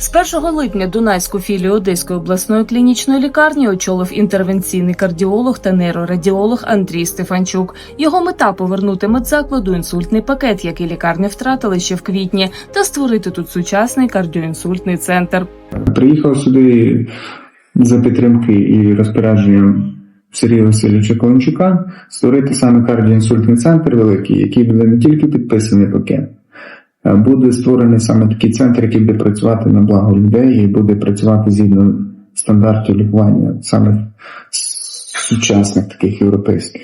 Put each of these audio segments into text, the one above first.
З 1 липня Дунайську філію Одеської обласної клінічної лікарні очолив інтервенційний кардіолог та нейрорадіолог Андрій Стефанчук. Його мета повернути медзакладу інсультний пакет, який лікарні втратили ще в квітні, та створити тут сучасний кардіоінсультний центр. Приїхав сюди за підтримки і розпорядженням Сергія Васильовича Колончука створити саме кардіоінсультний центр великий, який буде не тільки підписаний пакет, буде створений саме такий центр, який буде працювати на благо людей і буде працювати згідно стандартів лікування саме сучасних таких європейських.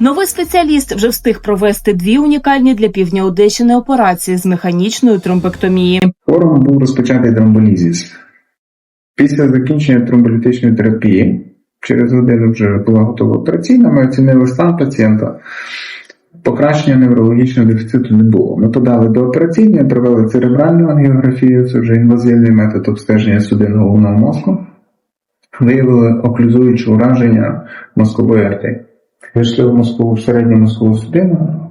Новий спеціаліст вже встиг провести дві унікальні для півдня Одещини операції з механічної тромбектомії. Хворому був розпочатий тромболізіс. Після закінчення тромболітичної терапії, через годину вже була готова операційна, ми оцінили стан пацієнта. Покращення неврологічного дефіциту не було. Ми подали до операційної, провели церебральну ангіографію, це вже інвазивний метод обстеження судин головного мозку. Виявили оклюзуюче ураження мозкової артерії. Вийшли в мозкову середню мозкову судину,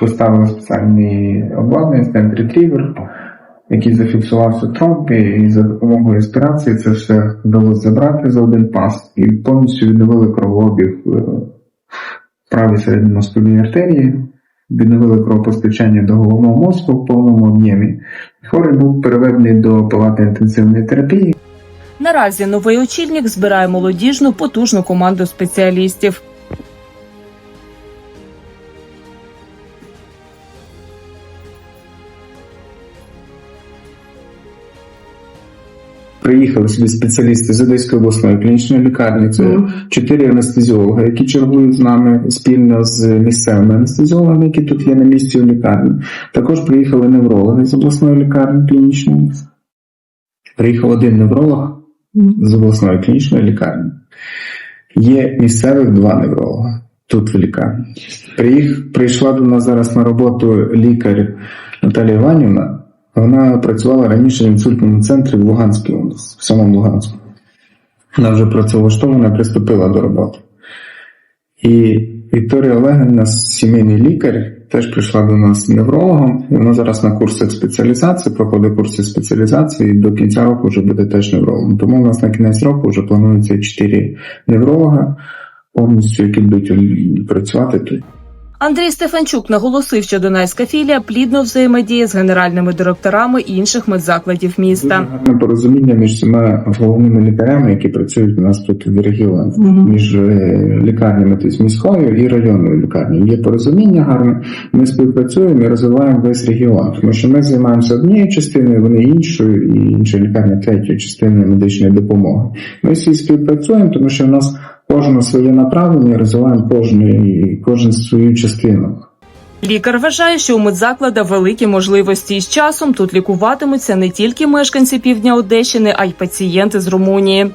поставили спеціальний обладнання, стенд ретрівер, який зафіксувався тромб, і за допомогою аспірації це все вдалося забрати за один пас і повністю відновили кровообіг в в правій середньомозковій артерії, відновили кровопостачання до головного мозку в повному об'ємі. Хворий був переведений до палати інтенсивної терапії. Наразі новий очільник збирає молодіжну потужну команду спеціалістів. Приїхали сюди спеціалісти з Одеської обласної клінічної лікарні. Це чотири анестезіолога, які чергують з нами спільно з місцевими анестезіологами, які тут є на місці у лікарні. Також приїхали неврологи з обласної лікарні клінічної. Приїхав один невролог з обласної клінічної лікарні. Є місцевих два невролога тут в лікарні. Приїх, прийшла до нас зараз на роботу лікар Наталія Іванівна. Вона працювала раніше в інсультному центрі в Луганській області, в самому Луганську. Вона вже працевлаштована, приступила до роботи. І Вікторія Олегівна, сімейний лікар, теж прийшла до нас неврологом. Вона зараз на курсах спеціалізації, проходить курси спеціалізації, і до кінця року вже буде теж неврологом. Тому у нас на кінець року вже планується 4 невролога, повністю, які будуть працювати тут. Андрій Стефанчук наголосив, що Дунайська філія плідно взаємодіє з генеральними директорами інших медзакладів Дуже міста. гарне порозуміння між всіма головними лікарями, які працюють у нас тут в регіоні, між е, лікарнями тобто міською і районною лікарнею. Є порозуміння гарне. Ми співпрацюємо і розвиваємо весь регіон, тому що ми займаємося однією частиною, вони іншою, і інша лікарня третьою частиною медичної допомоги. Ми всі співпрацюємо, тому що в нас кожне своє направлення, розвиваємо розвиваємо і кожен свою частину. Лікар вважає, що у медзаклада великі можливості і з часом тут лікуватимуться не тільки мешканці півдня Одещини, а й пацієнти з Румунії.